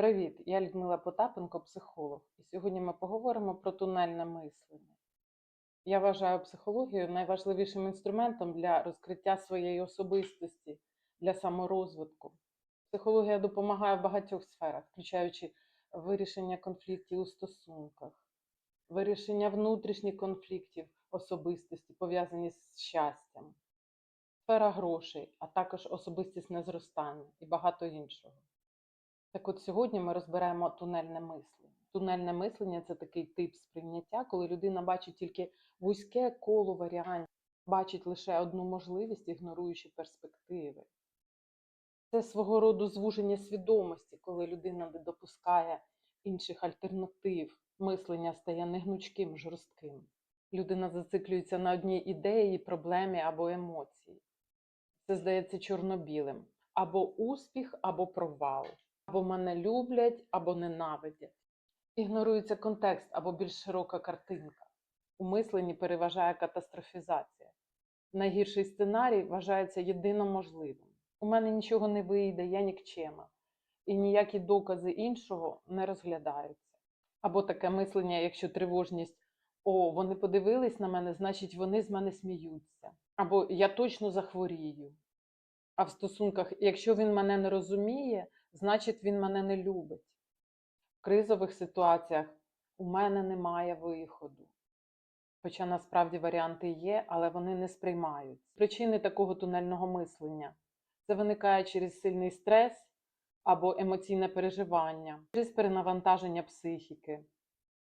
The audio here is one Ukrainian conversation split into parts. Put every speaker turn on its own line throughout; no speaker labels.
Привіт, я Людмила Потапенко, психолог, і сьогодні ми поговоримо про тунельне мислення. Я вважаю психологію найважливішим інструментом для розкриття своєї особистості, для саморозвитку. Психологія допомагає в багатьох сферах, включаючи вирішення конфліктів у стосунках, вирішення внутрішніх конфліктів особистості, пов'язані з щастям, сфера грошей, а також особистісне зростання і багато іншого. Так от сьогодні ми розберемо тунельне мислення. Тунельне мислення це такий тип сприйняття, коли людина бачить тільки вузьке коло варіантів, бачить лише одну можливість, ігноруючи перспективи. Це свого роду звуження свідомості, коли людина не допускає інших альтернатив, мислення стає негнучким, жорстким. Людина зациклюється на одній ідеї, проблемі або емоції. Це здається чорно-білим. Або успіх, або провал. Або мене люблять, або ненавидять. Ігнорується контекст або більш широка картинка. У мисленні переважає катастрофізація. Найгірший сценарій вважається єдино можливим. У мене нічого не вийде, я нікчема, і ніякі докази іншого не розглядаються. Або таке мислення, якщо тривожність о, вони подивились на мене, значить вони з мене сміються. Або я точно захворію. А в стосунках, якщо він мене не розуміє, значить він мене не любить. В кризових ситуаціях у мене немає виходу. Хоча насправді варіанти є, але вони не сприймаються. Причини такого тунельного мислення це виникає через сильний стрес або емоційне переживання, через перенавантаження психіки,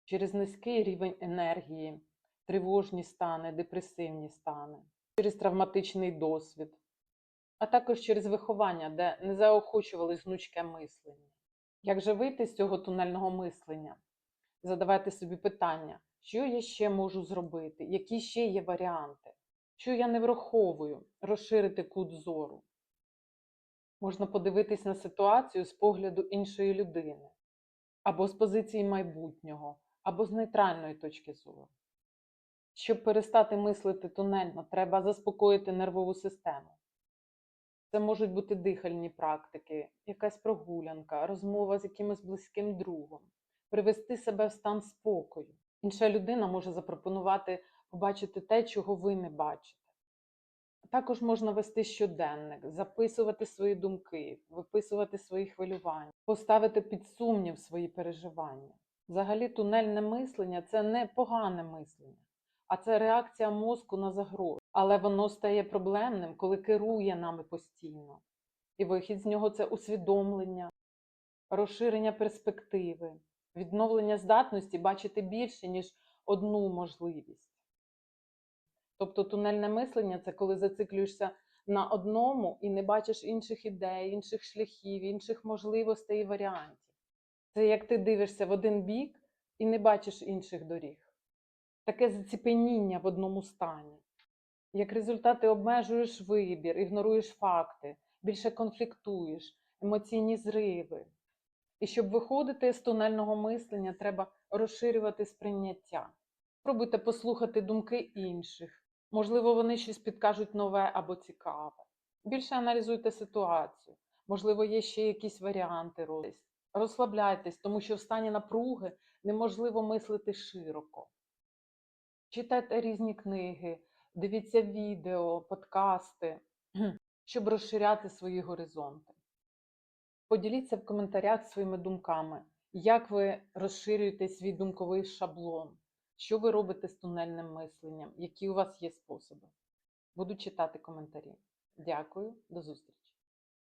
через низький рівень енергії, тривожні стани, депресивні стани, через травматичний досвід, а також через виховання, де не заохочували гнучке мислення. Як же вийти з цього тунельного мислення? Задавайте собі питання, що я ще можу зробити, які ще є варіанти, що я не враховую, розширити кут зору. Можна подивитись на ситуацію з погляду іншої людини, або з позиції майбутнього, або з нейтральної точки зору. Щоб перестати мислити тунельно, треба заспокоїти нервову систему. Це можуть бути дихальні практики, якась прогулянка, розмова з якимось близьким другом, привести себе в стан спокою. Інша людина може запропонувати побачити те, чого ви не бачите. Також можна вести щоденник, записувати свої думки, виписувати свої хвилювання, поставити під сумнів свої переживання. Взагалі, тунельне мислення це не погане мислення, а це реакція мозку на загрозу. Але воно стає проблемним, коли керує нами постійно. І вихід з нього це усвідомлення, розширення перспективи, відновлення здатності бачити більше, ніж одну можливість. Тобто тунельне мислення це коли зациклюєшся на одному і не бачиш інших ідей, інших шляхів, інших можливостей і варіантів. Це як ти дивишся в один бік і не бачиш інших доріг. Таке заціпеніння в одному стані. Як результат, ти обмежуєш вибір, ігноруєш факти, більше конфліктуєш, емоційні зриви. І щоб виходити з тунельного мислення, треба розширювати сприйняття. Спробуйте послухати думки інших. Можливо, вони щось підкажуть нове або цікаве. Більше аналізуйте ситуацію. Можливо, є ще якісь варіанти. Розслабляйтесь, тому що в стані напруги неможливо мислити широко. Читайте різні книги, дивіться відео, подкасти, щоб розширяти свої горизонти. Поділіться в коментарях своїми думками, як ви розширюєте свій думковий шаблон, що ви робите з тунельним мисленням, які у вас є способи. Буду читати коментарі. Дякую, до зустрічі!